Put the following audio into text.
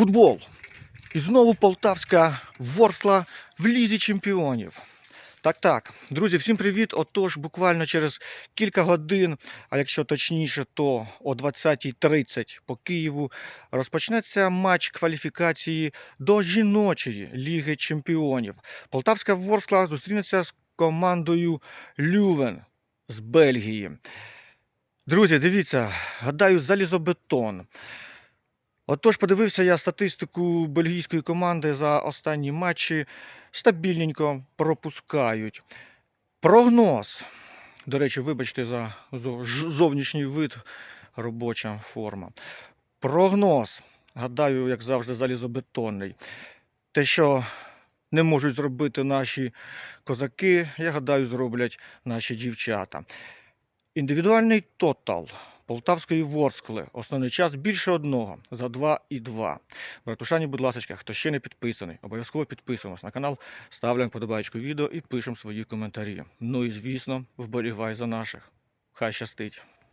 Футбол. І знову полтавська ворскла в лізі чемпіонів. Так, так, друзі, всім привіт. Отож, буквально через кілька годин, а якщо точніше, то о 20.30 по Києву розпочнеться матч кваліфікації до жіночої ліги чемпіонів. Полтавська ворскла зустрінеться з командою Лювен з Бельгії. Друзі, дивіться, гадаю, залізобетон. Отож, подивився я статистику бельгійської команди за останні матчі. Стабільненько пропускають. Прогноз. До речі, вибачте за зовнішній вид, робоча форма. Прогноз. Гадаю, як завжди, залізобетонний. Те, що не можуть зробити наші козаки, я гадаю, зроблять наші дівчата. Індивідуальний тотал Полтавської Ворскли. Основний час більше одного за 2 і 2. Братушані, будь ласка, хто ще не підписаний, обов'язково підписуємось на канал, ставляємо подобаєчку відео і пишемо свої коментарі. Ну і звісно, вболівай за наших. Хай щастить.